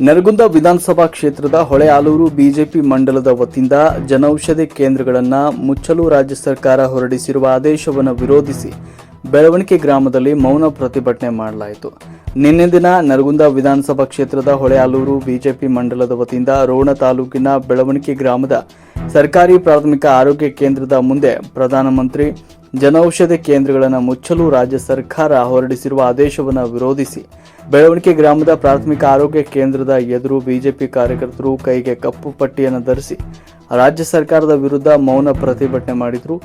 ನರಗುಂದ ವಿಧಾನಸಭಾ ಕ್ಷೇತ್ರದ ಹೊಳೆಆಲೂರು ಬಿಜೆಪಿ ಮಂಡಲದ ವತಿಯಿಂದ ಜನೌಷಧಿ ಕೇಂದ್ರಗಳನ್ನು ಮುಚ್ಚಲು ರಾಜ್ಯ ಸರ್ಕಾರ ಹೊರಡಿಸಿರುವ ಆದೇಶವನ್ನು ವಿರೋಧಿಸಿ ಬೆಳವಣಿಗೆ ಗ್ರಾಮದಲ್ಲಿ ಮೌನ ಪ್ರತಿಭಟನೆ ಮಾಡಲಾಯಿತು. ನಿನ್ನೆ ದಿನ ನರಗುಂದ ವಿಧಾನಸಭಾ ಕ್ಷೇತ್ರದ ಹೊಳೆಆಲೂರು ಬಿಜೆಪಿ ಮಂಡಲದ ವತಿಯಿಂದ ರೋಣ ತಾಲೂಕಿನ ಬೆಳವಣಿಗೆ ಗ್ರಾಮದ ಸರ್ಕಾರಿ ಪ್ರಾಥಮಿಕ ಆರೋಗ್ಯ ಕೇಂದ್ರದ ಮುಂದೆ ಪ್ರಧಾನಮಂತ್ರಿ ಜನೌಷಧಿ ಕೇಂದ್ರಗಳನ್ನು ಮುಚ್ಚಲು ರಾಜ್ಯ ಸರ್ಕಾರ ಹೊರಡಿಸಿರುವ ಆದೇಶವನ್ನು ವಿರೋಧಿಸಿ ಬೆಳವಣಿಗೆ ಗ್ರಾಮದ ಪ್ರಾಥಮಿಕ ಆರೋಗ್ಯ ಕೇಂದ್ರದ ಎದುರು ಬಿಜೆಪಿ ಕಾರ್ಯಕರ್ತರು ಕೈಗೆ ಕಪ್ಪು ಪಟ್ಟಿಯನ್ನು ಧರಿಸಿ ರಾಜ್ಯ ಸರ್ಕಾರದ ವಿರುದ್ಧ ಮೌನ ಪ್ರತಿಭಟನೆ ಮಾಡಿದರು.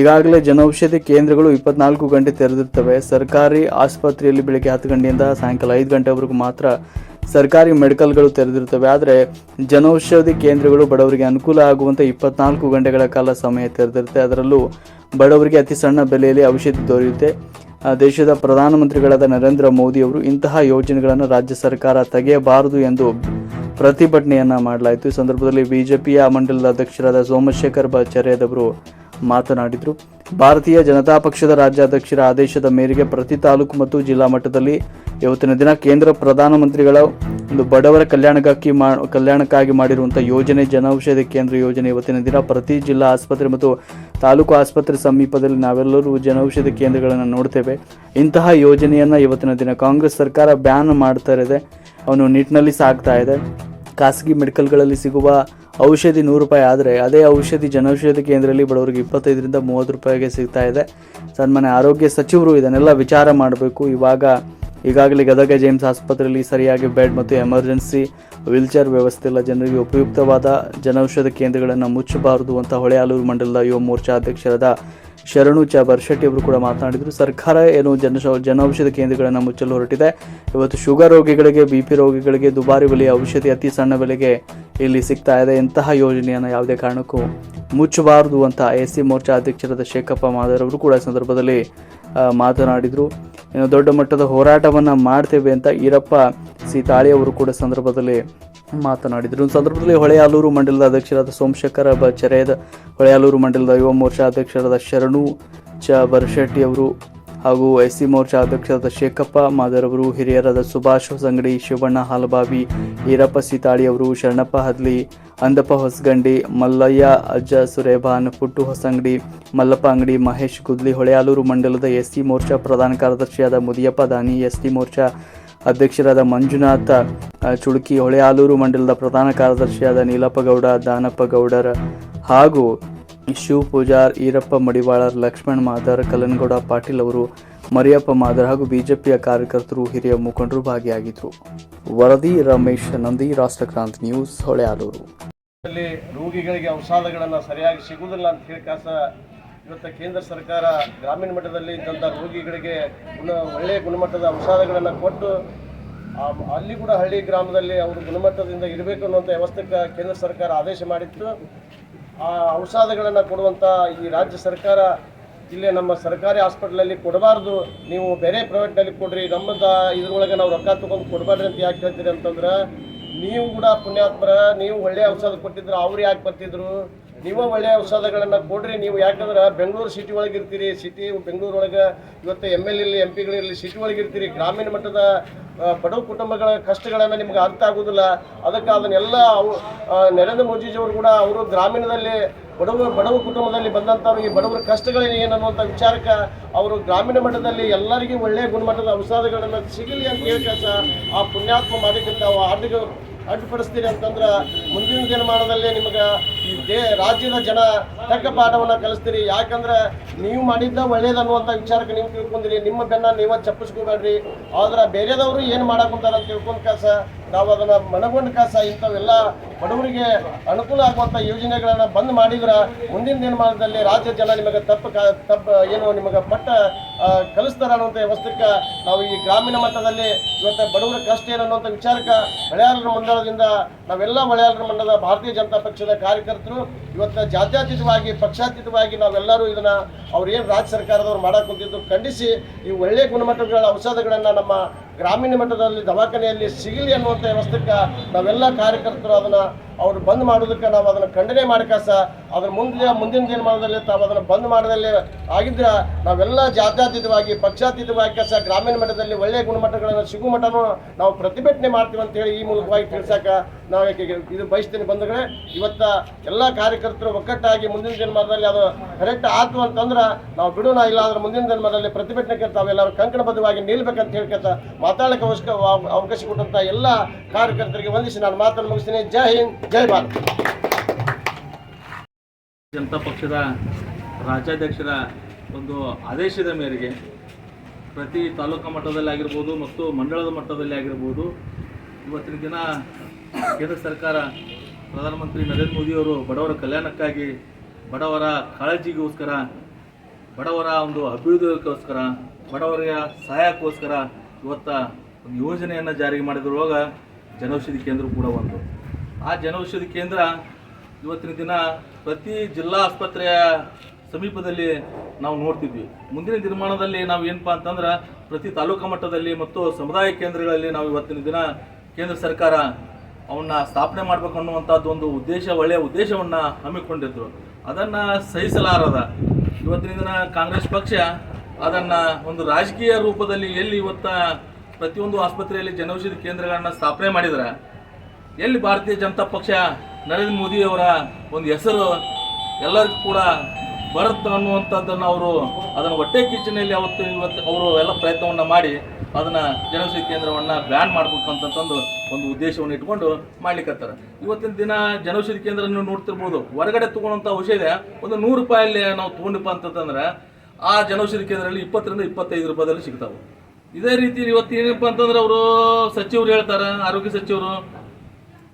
ಈಗಾಗಲೇ ಜನೌಷಧಿ ಕೇಂದ್ರಗಳು ಇಪ್ಪತ್ನಾಲ್ಕು ಗಂಟೆ ತೆರೆದಿರ್ತವೆ. ಸರ್ಕಾರಿ ಆಸ್ಪತ್ರೆಯಲ್ಲಿ ಬೆಳಗ್ಗೆ ಹತ್ತು ಗಂಟೆಯಿಂದ ಸಾಯಂಕಾಲ ಐದು ಗಂಟೆವರೆಗೂ ಮಾತ್ರ ಸರ್ಕಾರಿ ಮೆಡಿಕಲ್ಗಳು ತೆರೆದಿರ್ತವೆ ಆದರೆ ಜನೌಷಧಿ ಕೇಂದ್ರಗಳು ಬಡವರಿಗೆ ಅನುಕೂಲ ಆಗುವಂತೆ ಇಪ್ಪತ್ನಾಲ್ಕು ಗಂಟೆಗಳ ಕಾಲ ಸಮಯ ತೆರೆದಿರುತ್ತೆ. ಅದರಲ್ಲೂ ಬಡವರಿಗೆ ಅತಿ ಸಣ್ಣ ಬೆಲೆಯಲ್ಲಿ ಔಷಧಿ ದೊರೆಯುತ್ತೆ. ದೇಶದ ಪ್ರಧಾನಮಂತ್ರಿಗಳಾದ ನರೇಂದ್ರ ಮೋದಿ ಅವರು ಇಂತಹ ಯೋಜನೆಗಳನ್ನು ರಾಜ್ಯ ಸರ್ಕಾರ ತೆಗೆಯಬಾರದು ಎಂದು ಪ್ರತಿಭಟನೆಯನ್ನು ಮಾಡಲಾಯಿತು. ಈ ಸಂದರ್ಭದಲ್ಲಿ ಬಿಜೆಪಿಯ ಮಂಡಲದ ಅಧ್ಯಕ್ಷರಾದ ಸೋಮಶೇಖರ್ ಬಾಚಾರ್ಯದವರು ಮಾತನಾಡಿದರು. ಭಾರತೀಯ ಜನತಾ ಪಕ್ಷದ ರಾಜ್ಯಾಧ್ಯಕ್ಷರ ಆದೇಶದ ಮೇರೆಗೆ ಪ್ರತಿ ತಾಲೂಕು ಮತ್ತು ಜಿಲ್ಲಾ ಮಟ್ಟದಲ್ಲಿ ಇವತ್ತಿನ ದಿನ ಕೇಂದ್ರ ಪ್ರಧಾನಮಂತ್ರಿಗಳ ಒಂದು ಬಡವರ ಕಲ್ಯಾಣಕ್ಕಾಗಿ ಮಾ, ಕಲ್ಯಾಣಕ್ಕಾಗಿ ಮಾಡಿರುವಂಥ ಯೋಜನೆ ಜನೌಷಧಿ ಕೇಂದ್ರ ಯೋಜನೆ ಇವತ್ತಿನ ದಿನ ಪ್ರತಿ ಜಿಲ್ಲಾ ಆಸ್ಪತ್ರೆ ಮತ್ತು ತಾಲೂಕು ಆಸ್ಪತ್ರೆ ಸಮೀಪದಲ್ಲಿ ನಾವೆಲ್ಲರೂ ಜನೌಷಧಿ ಕೇಂದ್ರಗಳನ್ನು ನೋಡ್ತೇವೆ. ಇಂತಹ ಯೋಜನೆಯನ್ನು ಇವತ್ತಿನ ದಿನ ಕಾಂಗ್ರೆಸ್ ಸರ್ಕಾರ ಬ್ಯಾನ್ ಮಾಡ್ತಾ ಇದೆ. ಅವನು ನಿಟ್ಟಿನಲ್ಲಿ ಸಾಗ್ತಾ ಇದೆ. ಖಾಸಗಿ ಮೆಡಿಕಲ್ಗಳಲ್ಲಿ ಸಿಗುವ ಔಷಧಿ ನೂರು ರೂಪಾಯಿ ಆದರೆ ಅದೇ ಔಷಧಿ ಜನೌಷಧಿ ಕೇಂದ್ರದಲ್ಲಿ ಬಡವರಿಗೆ ಇಪ್ಪತ್ತೈದರಿಂದ ಮೂವತ್ತು ರೂಪಾಯಿಗೆ ಸಿಗ್ತಾ ಇದೆ. ಸನ್ಮಾನ್ಯ ಆರೋಗ್ಯ ಸಚಿವರು ಇದನ್ನೆಲ್ಲ ವಿಚಾರ ಮಾಡಬೇಕು. ಇವಾಗ ಈಗಾಗಲೇ ಗದಗ ಜೇಮ್ಸ್ ಆಸ್ಪತ್ರೆಯಲ್ಲಿ ಸರಿಯಾಗಿ ಬೆಡ್ ಮತ್ತು ಎಮರ್ಜೆನ್ಸಿ ವೀಲ್ಚೇರ್ ವ್ಯವಸ್ಥೆ ಇಲ್ಲ. ಜನರಿಗೆ ಉಪಯುಕ್ತವಾದ ಜನೌಷಧ ಕೇಂದ್ರಗಳನ್ನು ಮುಚ್ಚಬಾರದು ಅಂತ ಹೊಳೆಯಾಲೂರು ಮಂಡಲದ ಯುವ ಮೋರ್ಚಾ ಅಧ್ಯಕ್ಷರಾದ ಶರಣು ಚಾಬರ್ ಬರ್ಶೆಟ್ಟಿ ಅವರು ಕೂಡ ಮಾತನಾಡಿದರು. ಸರ್ಕಾರ ಏನು ಜನ ಜನೌಷಧ ಕೇಂದ್ರಗಳನ್ನು ಮುಚ್ಚಲು ಹೊರಟಿದೆ. ಇವತ್ತು ಶುಗರ್ ರೋಗಿಗಳಿಗೆ, ಬಿ ಪಿ ರೋಗಿಗಳಿಗೆ ದುಬಾರಿ ಬೆಲೆಯ ಔಷಧಿ ಅತಿ ಸಣ್ಣ ಬೆಲೆಗೆ ಇಲ್ಲಿ ಸಿಗ್ತಾ ಇದೆ. ಇಂತಹ ಯೋಜನೆಯನ್ನು ಯಾವುದೇ ಕಾರಣಕ್ಕೂ ಮುಚ್ಚಬಾರದು ಅಂತ ಎ ಸಿ ಮೋರ್ಚಾ ಅಧ್ಯಕ್ಷರಾದ ಶೇಖಪ್ಪ ಮಾದರ್ ಅವರು ಕೂಡ ಸಂದರ್ಭದಲ್ಲಿ ಮಾತನಾಡಿದರು. ಇನ್ನು ದೊಡ್ಡ ಮಟ್ಟದ ಹೋರಾಟವನ್ನು ಮಾಡ್ತೇವೆ ಅಂತ ಈರಪ್ಪ ಸೀತಾಳಿ ಅವರು ಕೂಡ ಸಂದರ್ಭದಲ್ಲಿ ಮಾತನಾಡಿದರು. ಸಂದರ್ಭದಲ್ಲಿ ಹೊಳೆಯಾಲೂರು ಮಂಡಲದ ಅಧ್ಯಕ್ಷರಾದ ಸೋಮಶೇಖರ ಬ ಚೆರೆಯದ, ಹೊಳೆಯಾಲೂರು ಮಂಡಲದ ಯುವ ಮೋರ್ಚಾ ಅಧ್ಯಕ್ಷರಾದ ಶರಣು ಚ ಬರಶೆಟ್ಟಿ ಅವರು ಹಾಗೂ ಎಸ್ ಸಿ ಮೋರ್ಚಾ ಅಧ್ಯಕ್ಷರಾದ ಶೇಖಪ್ಪ ಮಾದರವರು ಹಿರಿಯರಾದ ಸುಭಾಷ್ ಸಂಗಡಿ ಶಿವಣ್ಣ ಹಾಲಬಾವಿ, ಈರಪ್ಪ ಸೀತಾಳಿ ಅವರು, ಶರಣಪ್ಪ ಹದ್ಲಿ ಅಂದಪ್ಪ ಹೊಸಗಂಡಿ, ಮಲ್ಲಯ್ಯ, ಅಜ್ಜ ಸುರೇಬಾನ್, ಪುಟ್ಟು ಹೊಸಂಗಡಿ, ಮಲ್ಲಪ್ಪ ಅಂಗಡಿ, ಮಹೇಶ್ ಕುದ್ಲಿ ಹೊಳೆಯಾಲೂರು ಮಂಡಲದ ಎಸ್ ಸಿ ಮೋರ್ಚಾ ಪ್ರಧಾನ ಕಾರ್ಯದರ್ಶಿಯಾದ ಮುದಿಯಪ್ಪ, ದಾನಿ ಎಸ್ ಟಿ ಮೋರ್ಚಾ ಅಧ್ಯಕ್ಷರಾದ ಮಂಜುನಾಥ ಚುಳುಕಿ, ಹೊಳೆಯಾಲೂರು ಮಂಡಲದ ಪ್ರಧಾನ ಕಾರ್ಯದರ್ಶಿಯಾದ ನೀಲಪ್ಪ ಗೌಡ ದಾನಪ್ಪ ಗೌಡರ ಹಾಗೂ ಶಿವ ಪೂಜಾರ್ ಈರಪ್ಪ ಮಡಿವಾಳರ್, ಲಕ್ಷ್ಮಣ್ ಮಾದರ್ ಕಲನ್ಗೌಡ ಪಾಟೀಲ್ ಅವರು, ಮರಿಯಪ್ಪ ಮಾದರ್ ಹಾಗೂ ಬಿಜೆಪಿಯ ಕಾರ್ಯಕರ್ತರು, ಹಿರಿಯ ಮುಖಂಡರು ಭಾಗಿಯಾಗಿದ್ದರು. ವರದಿ ರಮೇಶ್ ನಂದಿ ರಾಷ್ಟ್ರಕ್ರಾಂತಿ ನ್ಯೂಸ್, ಹೊಳೆಯಾಲೂರು. ರೋಗಿಗಳಿಗೆ ಔಷಧಗಳನ್ನು ಸರಿಯಾಗಿ ಸಿಗುವುದಿಲ್ಲ ಅಂತ ಹೇಳಿ ಕಾಸ ಇವತ್ತು ಕೇಂದ್ರ ಸರ್ಕಾರ ಗ್ರಾಮೀಣ ಮಟ್ಟದಲ್ಲಿ ಇದ್ದಂಥ ರೋಗಿಗಳಿಗೆ ಗುಣ ಒಳ್ಳೆಯ ಗುಣಮಟ್ಟದ ಔಷಧಗಳನ್ನು ಕೊಟ್ಟು ಅಲ್ಲಿ ಕೂಡ ಹಳ್ಳಿ ಗ್ರಾಮದಲ್ಲಿ ಅವರು ಗುಣಮಟ್ಟದಿಂದ ಇರಬೇಕು ಅನ್ನುವಂಥ ವ್ಯವಸ್ಥೆಗೆ ಕೇಂದ್ರ ಸರ್ಕಾರ ಆದೇಶ ಮಾಡಿತ್ತು. ಆ ಔಷಧಗಳನ್ನು ಕೊಡುವಂಥ ಈ ರಾಜ್ಯ ಸರ್ಕಾರ ಇಲ್ಲೇ ನಮ್ಮ ಸರ್ಕಾರಿ ಹಾಸ್ಪಿಟ್ಲಲ್ಲಿ ಕೊಡಬಾರ್ದು, ನೀವು ಬೇರೆ ಪ್ರೈವೇಟ್ನಲ್ಲಿ ಕೊಡ್ರಿ ನಮ್ಮದ ಇದ್ರೊಳಗೆ ನಾವು ರೊಕ್ಕ ತೊಗೊಂಡು ಕೊಡಬಾರ್ದು ಅಂತ ಯಾಕೆ ಹೇಳ್ತೀರಿ ಅಂತಂದ್ರೆ ನೀವು ಕೂಡ ಪುಣ್ಯಾತ್ಮರ ನೀವು ಒಳ್ಳೆ ಔಷಧ ಕೊಟ್ಟಿದ್ರು ಅವ್ರು ಯಾಕೆ ಬರ್ತಿದ್ರು? ನೀವು ಒಳ್ಳೆಯ ಔಷಧಗಳನ್ನು ಕೊಡ್ರಿ. ನೀವು ಯಾಕಂದ್ರೆ ಬೆಂಗಳೂರು ಸಿಟಿ ಒಳಗೆ ಇರ್ತೀರಿ. ಸಿಟಿ ಬೆಂಗಳೂರು ಒಳಗೆ ಇವತ್ತು ಎಂ ಎಲ್ ಎಲ್ಲಿ ಎಂ ಪಿಗಳಿರಲಿ ಸಿಟಿ ಒಳಗೆ ಇರ್ತೀರಿ. ಗ್ರಾಮೀಣ ಮಟ್ಟದ ಬಡವ ಕುಟುಂಬಗಳ ಕಷ್ಟಗಳನ್ನು ನಿಮ್ಗೆ ಅರ್ಥ ಆಗೋದಿಲ್ಲ. ಅದಕ್ಕೆ ಅದನ್ನೆಲ್ಲ ಅವು ನರೇಂದ್ರ ಮೋದಿಜಿಯವರು ಕೂಡ ಅವರು ಗ್ರಾಮೀಣದಲ್ಲಿ ಬಡವ ಬಡವ ಕುಟುಂಬದಲ್ಲಿ ಬಂದಂಥವ್ರು ಈ ಬಡವರ ಕಷ್ಟಗಳೇನು ಏನು ಅನ್ನುವಂಥ ವಿಚಾರಕ್ಕೆ ಅವರು ಗ್ರಾಮೀಣ ಮಟ್ಟದಲ್ಲಿ ಎಲ್ಲರಿಗೂ ಒಳ್ಳೆಯ ಗುಣಮಟ್ಟದ ಔಷಧಗಳನ್ನು ಸಿಗಲಿ ಅಂತ ಹೇಳಿ ಕೆಲಸ ಆ ಪುಣ್ಯಾತ್ಮ ಮಾಡಿದ್ದಕ್ಕೆ ನಾವು ಆರ್ಥಿಕ ಅಡ್ಡಿಪಡಿಸ್ತೀರಿ ಅಂತಂದ್ರೆ ಮುಂದಿನ ದಿನಮಾನದಲ್ಲಿ ನಿಮಗೆ ಈ ರಾಜ್ಯದ ಜನ ತಕ್ಕ ಪಾಠವನ್ನು ಕಲಿಸ್ತೀರಿ. ಯಾಕಂದ್ರೆ ನೀವು ಮಾಡಿದ್ದ ಒಳ್ಳೇದನ್ನುವಂಥ ವಿಚಾರಕ್ಕೆ ನೀವು ತಿಳ್ಕೊಂಡಿರಿ. ನಿಮ್ಮ ಬೆನ್ನ ನೀವೇ ಚಪ್ಪಿಸ್ಕೋಬೇಡ್ರಿ. ಆದ್ರೆ ಬೇರೆದವರು ಏನು ಮಾಡಕ್ ಅಂತ ತಿಳ್ಕೊಂಡ್ ಕಾಸ, ನಾವು ಅದನ್ನ ಮನಗೊಂಡ ಕಾಸ ಇಂಥವೆಲ್ಲ ಬಡವರಿಗೆ ಅನುಕೂಲ ಆಗುವಂಥ ಯೋಜನೆಗಳನ್ನ ಬಂದ್ ಮಾಡಿದ್ರೆ ಮುಂದಿನ ದಿನಮಾನದಲ್ಲಿ ರಾಜ್ಯ ಜನ ನಿಮಗೆ ತಪ್ಪು ತಪ್ಪು ಏನು ನಿಮಗೆ ಪಟ್ಟ ಕಲಿಸ್ತಾರೆ ಅನ್ನುವಂಥ ವ್ಯವಸ್ಥೆಗೆ ನಾವು ಈ ಗ್ರಾಮೀಣ ಮಟ್ಟದಲ್ಲಿ ಇವತ್ತು ಬಡವರ ಕಷ್ಟ ಏನು ಅನ್ನುವಂಥ ವಿಚಾರಕ್ಕೆ ಮಳೆಯಾರರ ಮಂಡಲದಿಂದ ನಾವೆಲ್ಲ ಮಳೆಯಾಲರ ಮಂಡಲದ ಭಾರತೀಯ ಜನತಾ ಪಕ್ಷದ ಕಾರ್ಯಕರ್ತರು ಇವತ್ತು ಜಾತ್ಯತೀತವಾಗಿ, ಪಕ್ಷಾತೀತವಾಗಿ ನಾವೆಲ್ಲರೂ ಇದನ್ನ ಏನು ರಾಜ್ಯ ಸರ್ಕಾರದವ್ರು ಮಾಡಕ್ ಕುಂತಿದ್ದು ಖಂಡಿಸಿ ಈ ಒಳ್ಳೆಯ ಗುಣಮಟ್ಟಗಳ ಔಷಧಗಳನ್ನು ನಮ್ಮ ಗ್ರಾಮೀಣ ಮಟ್ಟದಲ್ಲಿ ದವಾಖಾನೆಯಲ್ಲಿ ಸಿಗಲಿ ಅನ್ನುವಂಥ ವ್ಯವಸ್ಥೆಕ ನಾವೆಲ್ಲ ಕಾರ್ಯಕರ್ತರು ಅದನ್ನು 了。ಅವ್ರು ಬಂದ್ ಮಾಡೋದಕ್ಕೆ ನಾವು ಅದನ್ನು ಖಂಡನೆ ಮಾಡಿಕಾಸ, ಅದ್ರ ಮುಂದೆ ಮುಂದಿನ ದಿನಮಾನದಲ್ಲಿ ತಾವು ಅದನ್ನು ಬಂದ್ ಮಾಡದಲ್ಲಿ ಆಗಿದ್ರೆ, ನಾವೆಲ್ಲ ಜಾತ್ಯಾತೀತವಾಗಿ, ಪಕ್ಷಾತೀತವಾಗಿ ಕಸ ಗ್ರಾಮೀಣ ಮಟ್ಟದಲ್ಲಿ ಒಳ್ಳೆಯ ಗುಣಮಟ್ಟಗಳನ್ನು ಸಿಗು ಮಟ್ಟನೂ ನಾವು ಪ್ರತಿಭಟನೆ ಮಾಡ್ತೀವಿ ಅಂತ ಹೇಳಿ ಈ ಮೂಲಕವಾಗಿ ತಿಳ್ಸಕ ನಾವು ಇದು ಬಯಸ್ತೀನಿ ಬಂಧುಗಳೇ. ಇವತ್ತ ಎಲ್ಲ ಕಾರ್ಯಕರ್ತರು ಒಕ್ಕಟ್ಟಾಗಿ ಮುಂದಿನ ದಿನಮಾನದಲ್ಲಿ ಅದು ಕರೆಕ್ಟ್ ಆತು ಅಂತಂದ್ರೆ ನಾವು ಬಿಡೋಣ, ಇಲ್ಲ ಅಂದ್ರೆ ಮುಂದಿನ ದಿನಮಾನದಲ್ಲಿ ಪ್ರತಿಭಟನೆಗೆ ತಾವೆಲ್ಲರೂ ಕಂಕಣಬದ್ಧವಾಗಿ ನಿಲ್ಬೇಕಂತ ಹೇಳ್ಕೊತ ಮಾತಾಡಕ್ಕೆ ಅವಶ್ಯಕ ಅವಕಾಶ ಕೊಟ್ಟಂತ ಎಲ್ಲ ಕಾರ್ಯಕರ್ತರಿಗೆ ವಂದಿಸಿ ನಾನು ಮಾತನ್ನು ಮುಗಿಸ್ತೀನಿ. ಜೈ ಹಿಂದ್. ಜೈ ಭಾರತ್. ಜನತಾ ಪಕ್ಷದ ರಾಜ್ಯಾಧ್ಯಕ್ಷರ ಒಂದು ಆದೇಶದ ಮೇರೆಗೆ ಪ್ರತಿ ತಾಲೂಕು ಮಟ್ಟದಲ್ಲಿ ಆಗಿರ್ಬೋದು ಮತ್ತು ಮಂಡಳದ ಮಟ್ಟದಲ್ಲಿ ಆಗಿರ್ಬೋದು ಇವತ್ತಿನ ದಿನ ಕೇಂದ್ರ ಸರ್ಕಾರ ಪ್ರಧಾನಮಂತ್ರಿ ನರೇಂದ್ರ ಮೋದಿಯವರು ಬಡವರ ಕಲ್ಯಾಣಕ್ಕಾಗಿ, ಬಡವರ ಕಾಳಜಿಗೋಸ್ಕರ, ಬಡವರ ಒಂದು ಅಭಿವೃದ್ಧಿಗೋಸ್ಕರ ಬಡವರ ಸಹಾಯಕ್ಕೋಸ್ಕರ ಇವತ್ತ ಒಂದು ಯೋಜನೆಯನ್ನು ಜಾರಿಗೆ ಮಾಡಿದಿರುವಾಗ ಜನೌಷಧಿ ಕೇಂದ್ರ ಕೂಡ ಒಂದು. ಆ ಜನೌಷಧಿ ಕೇಂದ್ರ ಇವತ್ತಿನ ದಿನ ಪ್ರತಿ ಜಿಲ್ಲಾ ಆಸ್ಪತ್ರೆಯ ಸಮೀಪದಲ್ಲಿ ನಾವು ನೋಡ್ತಿದ್ವಿ. ಮುಂದಿನ ನಿರ್ಮಾಣದಲ್ಲಿ ನಾವು ಏನಪ್ಪಾ ಅಂತಂದ್ರೆ ಪ್ರತಿ ತಾಲೂಕು ಮಟ್ಟದಲ್ಲಿ ಮತ್ತು ಸಮುದಾಯ ಕೇಂದ್ರಗಳಲ್ಲಿ ನಾವು ಇವತ್ತಿನ ದಿನ ಕೇಂದ್ರ ಸರ್ಕಾರ ಅವನ್ನ ಸ್ಥಾಪನೆ ಮಾಡಬೇಕು ಅನ್ನುವಂಥದ್ದು ಒಂದು ಉದ್ದೇಶ, ಒಳ್ಳೆಯ ಉದ್ದೇಶವನ್ನು ಹಮ್ಮಿಕೊಂಡಿದ್ದರು ಅದನ್ನು ಸಹಿಸಲಾರದ ಇವತ್ತಿನ ದಿನ ಕಾಂಗ್ರೆಸ್ ಪಕ್ಷ ಅದನ್ನು ಒಂದು ರಾಜಕೀಯ ರೂಪದಲ್ಲಿ ಎಲ್ಲಿ ಇವತ್ತ ಪ್ರತಿಯೊಂದು ಆಸ್ಪತ್ರೆಯಲ್ಲಿ ಜನೌಷಧಿ ಕೇಂದ್ರಗಳನ್ನು ಸ್ಥಾಪನೆ ಮಾಡಿದ್ರೆ ಎಲ್ಲಿ ಭಾರತೀಯ ಜನತಾ ಪಕ್ಷ ನರೇಂದ್ರ ಮೋದಿಯವರ ಒಂದು ಹೆಸರು, ಎಲ್ಲರಿಗೂ ಕೂಡ ಬರುತ್ತೆ ಅನ್ನುವಂಥದ್ದನ್ನು ಅವರು ಅದನ್ನು ಹೊಟ್ಟೆ ಕಿಚ್ಚನಲ್ಲಿ ಅವತ್ತು ಇವತ್ತು ಅವರು ಎಲ್ಲ ಪ್ರಯತ್ನವನ್ನು ಮಾಡಿ ಅದನ್ನು ಜನಸಿ ಕೇಂದ್ರವನ್ನು ಬ್ಯಾನ್ ಮಾಡಬೇಕು ಅಂತಂತಂದು ಒಂದು ಉದ್ದೇಶವನ್ನು ಇಟ್ಕೊಂಡು ಮಾಡ್ಲಿಕ್ಕತ್ತಾರೆ ಇವತ್ತಿನ ದಿನ ಜನೌಷಧಿ ಕೇಂದ್ರ ನೀವು ನೋಡ್ತಿರ್ಬೋದು, ಹೊರಗಡೆ ತೊಗೊಳ್ಳೋಂಥ ಔಷಧಿ ಒಂದು ನೂರು ರೂಪಾಯಲ್ಲಿ ನಾವು ತೊಗೊಂಡಿಪ್ಪ ಅಂತಂತಂದ್ರೆ ಆ ಜನೌಷಧಿ ಕೇಂದ್ರದಲ್ಲಿ ಇಪ್ಪತ್ತರಿಂದ ಇಪ್ಪತ್ತೈದು ರೂಪಾಯಿದಲ್ಲಿ ಸಿಗ್ತಾವೆ. ಇದೇ ರೀತಿ ಇವತ್ತು ಏನಪ್ಪ ಅಂತಂದ್ರೆ ಅವರು ಸಚಿವರು ಹೇಳ್ತಾರೆ, ಆರೋಗ್ಯ ಸಚಿವರು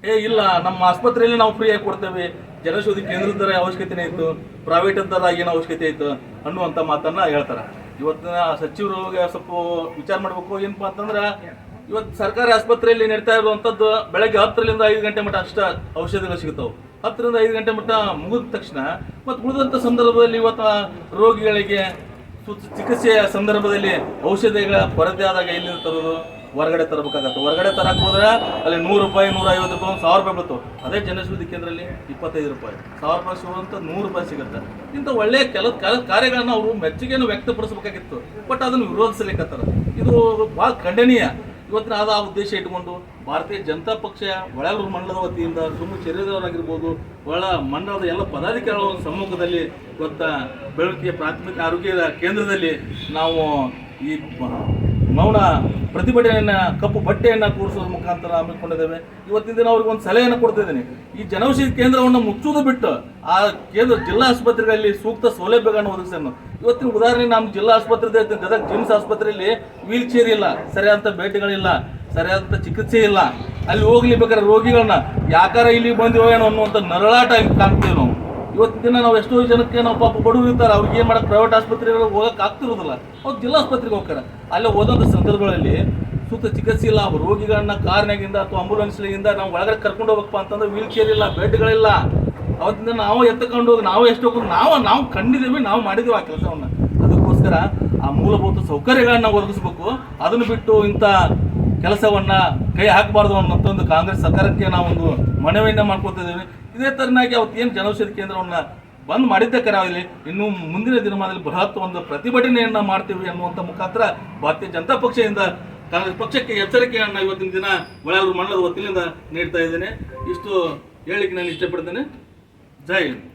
ಏ, ಇಲ್ಲ, ನಮ್ಮ ಆಸ್ಪತ್ರೆಯಲ್ಲಿ ನಾವು ಫ್ರೀಯಾಗಿ ಕೊಡ್ತೇವೆ. ಜನೌಷಧಿ ಕೇಂದ್ರದ ಅವಶ್ಯಕತೆನೇ ಇತ್ತು. ಪ್ರೈವೇಟ್ ಅಂತಾರ ಏನು ಅವಶ್ಯಕತೆ ಇತ್ತು ಅನ್ನುವಂಥ ಮಾತನ್ನ ಹೇಳ್ತಾರೆ. ಇವತ್ತಿನ ಸಚಿವರು ಸ್ವಲ್ಪ ವಿಚಾರ ಮಾಡಬೇಕು, ಏನಪ್ಪಾ ಅಂತಂದ್ರೆ, ಇವತ್ತು ಸರ್ಕಾರಿ ಆಸ್ಪತ್ರೆಯಲ್ಲಿ ನಡೀತಾ ಇರುವಂಥದ್ದು ಬೆಳಗ್ಗೆ ಹತ್ತರಿಂದ ಐದು ಗಂಟೆ ಮಟ್ಟ ಅಷ್ಟ ಔಷಧಿಗಳು ಸಿಗ್ತಾವೆ. ಹತ್ತರಿಂದ ಐದು ಗಂಟೆ ಮಟ್ಟ ಮುಗಿದ ತಕ್ಷಣ ಮತ್ತು ಉಳಿದಂಥ ಸಂದರ್ಭದಲ್ಲಿ ಇವತ್ತು ರೋಗಿಗಳಿಗೆ ಚಿಕಿತ್ಸೆಯ ಸಂದರ್ಭದಲ್ಲಿ ಔಷಧಿಗಳ ಕೊರತೆ ಆದಾಗ ಎಲ್ಲಿಂದ ತರೋದು? ಹೊರಗಡೆ ತರಬೇಕಾಗತ್ತೆ. ಹೊರಗಡೆ ತರಕ್ಕೆ ಹೋದ್ರೆ ಅಲ್ಲಿ ನೂರು ರೂಪಾಯಿ ನೂರ ಐವತ್ತು ರೂಪಾಯಿ, ಒಂದು ಸಾವಿರ ರೂಪಾಯಿ ಬೀಳ್ತು ಅದೇ ಜನೌಷಧಿ ಕೇಂದ್ರದಲ್ಲಿ ಇಪ್ಪತ್ತೈದು ರೂಪಾಯಿ. ಸಾವಿರ ರೂಪಾಯಿ ಅಂತ ನೂರು ರೂಪಾಯಿ ಸಿಗುತ್ತೆ. ಇಂಥ ಒಳ್ಳೆಯ ಕೆಲ ಕಾರ್ಯಗಳನ್ನು ಅವರು ಮೆಚ್ಚುಗೆಯನ್ನು ವ್ಯಕ್ತಪಡಿಸಬೇಕಾಗಿತ್ತು. ಬಟ್ ಅದನ್ನು ವಿರೋಧಿಸಲಿಕ್ಕತ್ತಾರ ಇದು ಭಾಳ ಖಂಡನೀಯ. ಇವತ್ತಿನ ಆದ ಆ ಉದ್ದೇಶ ಇಟ್ಕೊಂಡು ಭಾರತೀಯ ಜನತಾ ಪಕ್ಷ ಒಳಗೂರು ಮಂಡಲದ ವತಿಯಿಂದ ಸುಮ್ಮ ಚರಿದವರಾಗಿರ್ಬೋದು ಒಳ ಮಂಡಲದ ಎಲ್ಲ ಪದಾಧಿಕಾರಿಗಳ ಸಮ್ಮುಖದಲ್ಲಿ ಇವತ್ತ ಬೆಳಕಿಯ ಪ್ರಾಥಮಿಕ ಆರೋಗ್ಯ ಕೇಂದ್ರದಲ್ಲಿ ನಾವು ಈ ಮೌನ ಪ್ರತಿಭಟನೆಯನ್ನ, ಕಪ್ಪು ಬಟ್ಟೆಯನ್ನು ಕೂರಿಸೋದ್ರ ಮುಖಾಂತರ ಹಮ್ಮಿಕೊಂಡಿದ್ದೇವೆ. ಇವತ್ತಿನ ದಿನ ಅವ್ರಿಗೆ ಒಂದು ಸಲಹೆಯನ್ನು ಕೊಡ್ತಿದ್ದೀನಿ. ಈ ಜನೌಷಧಿ ಕೇಂದ್ರವನ್ನು ಮುಚ್ಚೋದು ಬಿಟ್ಟು ಆ ಕೇಂದ್ರ ಜಿಲ್ಲಾ ಆಸ್ಪತ್ರೆಗಳಲ್ಲಿ ಸೂಕ್ತ ಸೌಲಭ್ಯಗಳನ್ನು ಒದಗಿಸೋಣ ಇವತ್ತಿನ ಉದಾಹರಣೆ ನಮ್ಮ ಜಿಲ್ಲಾ ಆಸ್ಪತ್ರೆ ಗದಗ ಜಿಮ್ಸ್ ಆಸ್ಪತ್ರೆಯಲ್ಲಿ ವೀಲ್ ಚೇರ್ ಇಲ್ಲ ಸರಿಯಾದಂಥ ಬೆಡ್ಗಳಿಲ್ಲ ಸರಿಯಾದಂಥ ಚಿಕಿತ್ಸೆ ಇಲ್ಲ. ಅಲ್ಲಿ ಹೋಗ್ಲಿ ಬೇಕಾದ್ರೆ ರೋಗಿಗಳನ್ನ ಯಾಕಾರ ಇಲ್ಲಿ ಬಂದಿವೋ ಏನೋ ಅನ್ನುವಂಥ ನರಳಾಟ ಕಾಣ್ತೀವಿ ನಾವು ಇವತ್ತಿನ ದಿನ ನಾವು ಎಷ್ಟೋ ಜನಕ್ಕೆ ನಾವು ಪಾಪ ಬಡವರು ಇರ್ತಾರೆ, ಅವ್ರಿಗೆ ಏನು ಮಾಡಕ್ಕೆ ಪ್ರೈವೇಟ್ ಆಸ್ಪತ್ರೆಗಳಿಗೆ ಹೋಗಕ್ಕೆ ಆಗ್ತಿರೋದಿಲ್ಲ. ಅವ್ರು ಜಿಲ್ಲಾ ಆಸ್ಪತ್ರೆಗೆ ಹೋಗ್ತಾರೆ. ಅಲ್ಲಿ ಹೋದಂಥ ಸಂದರ್ಭಗಳಲ್ಲಿ ಸೂಕ್ತ ಚಿಕಿತ್ಸೆ ಇಲ್ಲ ರೋಗಿಗಳನ್ನ ಕಾರ್ನಾಗಿಂದ ಅಥವಾ ಆಂಬುಲೆನ್ಸ್ಲಿಂದ ನಾವು ಒಳಗಡೆ ಕರ್ಕೊಂಡು ಹೋಗಪ್ಪ ಅಂತಂದ್ರೆ ವೀಲ್ ಚೇರ್ ಇಲ್ಲ ಬೆಡ್ಗಳಿಲ್ಲ ಅವತ್ತಿಂದ ನಾವು ಎತ್ತಕೊಂಡು ಹೋಗಿ ನಾವು ಎಷ್ಟು ಹೋಗಿ ನಾವು ನಾವು ಕಂಡಿದ್ದೀವಿ, ನಾವು ಮಾಡಿದ್ದೀವಿ ಆ ಕೆಲಸವನ್ನು. ಅದಕ್ಕೋಸ್ಕರ ಆ ಮೂಲಭೂತ ಸೌಕರ್ಯಗಳನ್ನ ಒದಗಿಸ್ಬೇಕು. ಅದನ್ನು ಬಿಟ್ಟು ಇಂಥ ಕೆಲಸವನ್ನ ಕೈ ಹಾಕಬಾರ್ದು ಅನ್ನೋಂಥ ಒಂದು ಕಾಂಗ್ರೆಸ್ ಸರ್ಕಾರಕ್ಕೆ ನಾವೊಂದು ಮನವಿಯನ್ನ ಮಾಡ್ಕೊತಿದ್ದೀವಿ ಇದೇ ತರನಾಗಿ ಅವತ್ತು ಏನು ಜನೌಷಧಿ ಕೇಂದ್ರವನ್ನು ಬಂದ್ ಮಾಡಿದ್ದಕ್ಕೆ ಇಲ್ಲಿ ಇನ್ನು ಮುಂದಿನ ದಿನಮಾನದಲ್ಲಿ ಬೃಹತ್ ಒಂದು ಪ್ರತಿಭಟನೆಯನ್ನ ಮಾಡ್ತೀವಿ ಅನ್ನುವಂಥ ಮುಖಾಂತರ ಭಾರತೀಯ ಜನತಾ ಪಕ್ಷದಿಂದ ಕಾಂಗ್ರೆಸ್ ಪಕ್ಷಕ್ಕೆ ಎಚ್ಚರಿಕೆಯನ್ನು ಇವತ್ತಿನ ದಿನ ಒಳಗೂ ಮಂಡಲದ ವತಿಯಿಂದ ನೀಡ್ತಾ ಇದ್ದೇನೆ. ಇಷ್ಟು ಹೇಳಿಕೆ ನಾನು ಇಷ್ಟಪಡ್ತೇನೆ. ಜೈ ಹಿಂದ್.